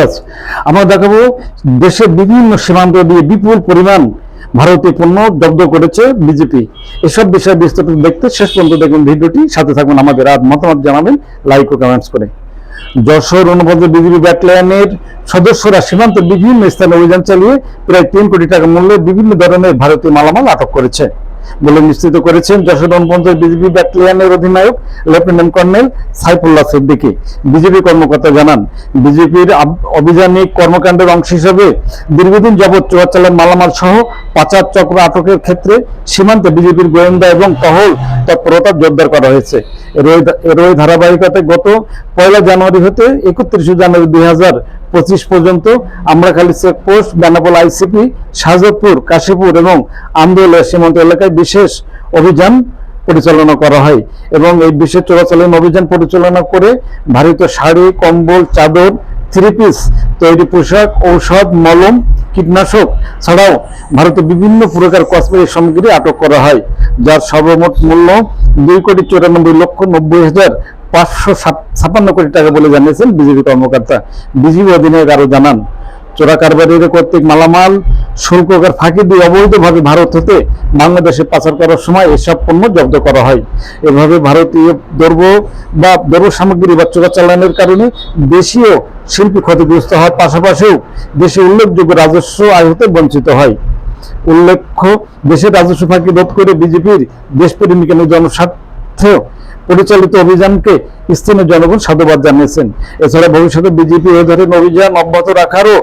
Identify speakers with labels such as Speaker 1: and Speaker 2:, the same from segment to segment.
Speaker 1: আছে। আমরা দেখাবো দেশের বিভিন্ন সীমান্ত দিয়ে বিপুল পরিমাণ ভারতীয় পণ্য জব্দ করেছে বিজেপি। এসব বিষয়ে বিস্তারিত দেখতে শেষ পর্যন্ত দেখুন ভিডিওটি। সাথে থাকুন আমাদের আর মতামত জানাবেন লাইক ও কমেন্টস করে। যশোর অনুবন্ধ বিজেপি ব্যাটালিয়নের সদস্যরা সীমান্তের বিভিন্ন স্থানে অভিযান চালিয়ে প্রায় তিন কোটি টাকা মূল্যের বিভিন্ন ধরনের ভারতীয় মালামাল আটক করেছে। বলে নিশ্চিত করেছেন যশোর অনুবন্ধ বিজেপি ব্যাটালিয়নের অধিনায়ক, lieutenant colonel Saifullah Siddiqui. BJP কর্মকর্তা জানান, বিজেপির অভিযানিক কর্মকাণ্ডের অংশ হিসেবে দীর্ঘদিন যাবৎ চোরাচালান মালামাল সহ পাচার চক্র আটকের ক্ষেত্রে সীমান্তে বিজেপির গোয়েন্দা এবং টহল তৎপরতা জোরদার করা হয়েছে। এর ধারাবাহিকতায় গত পয়লা জানুয়ারি হতে একত্রিশে জানুয়ারি দুই হাজার পঁচিশ পর্যন্ত। আমরা আমরাখালী চেকপোস্ট বেনাপোল আইসিপি শাহজাদপুর, কাশীপুর এবং আন্দোলন সীমান্ত এলাকায় বিশেষ অভিযান পরিচালনা করা হয় এবং এই বিশেষ চোরাচালান অভিযান পরিচালনা করে ভারতীয় শাড়ি, কম্বল, চাদর থ্রি পিস তৈরি পোশাক, ঔষধ, মলম, কীটনাশক ছাড়াও ভারতের বিভিন্ন প্রকার কসমেটিক সামগ্রী আটক করা হয়, যার সর্বমোট মূল্য দুই কোটি চুরানব্বই লক্ষ নব্বই হাজার পাঁচশো ছাপ্পান্ন কোটি টাকা বলে জানিয়েছেন বিজেপি কর্মকর্তা। বিজেপি অধিনায়ক আরও জানান, চোরা কারবারির কর্তৃক মালামাল শুল্ককার ফাঁকি দিয়ে অবৈধভাবে ভারত হতে বাংলাদেশে পাচার করার সময় এসব পণ্য জব্দ করা হয়। এভাবে ভারতীয় দ্রব্য বা দ্রব্য সামগ্রী বা চোরাচালানের কারণে দেশীয় শিল্পী ক্ষতিগ্রস্ত হওয়ার পাশাপাশিও দেশে উল্লেখযোগ্য রাজস্ব আয় হতে বঞ্চিত হয়। উল্লেখ্য দেশের রাজস্ব ফাঁকি রোধ করে বিজেপির দেশপ্রেমিক এবং জনস্বার্থেও পরিচালিত অভিযানকে স্থানীয় জনগণ সাধুবাদ জানিয়েছেন। এছাড়া ভবিষ্যতে বিজেপি এ ধরনের অভিযান অব্যাহত রাখারও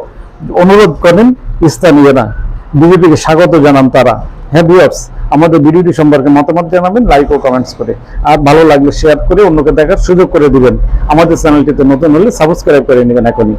Speaker 1: অনুরোধ করেন স্থানীয়রা। বিজেপিকে স্বাগত জানান তারা। হ্যাঁ ভিউয়ার্স আমাদের ভিডিওটি সম্পর্কে মতামত জানাবেন লাইক ও কমেন্টস করে। আর ভালো লাগলে শেয়ার করে অন্যকে দেখার সুযোগ করে দিবেন। আমাদের চ্যানেলটিতে নতুন হলে সাবস্ক্রাইব করে নেবেন এখনই।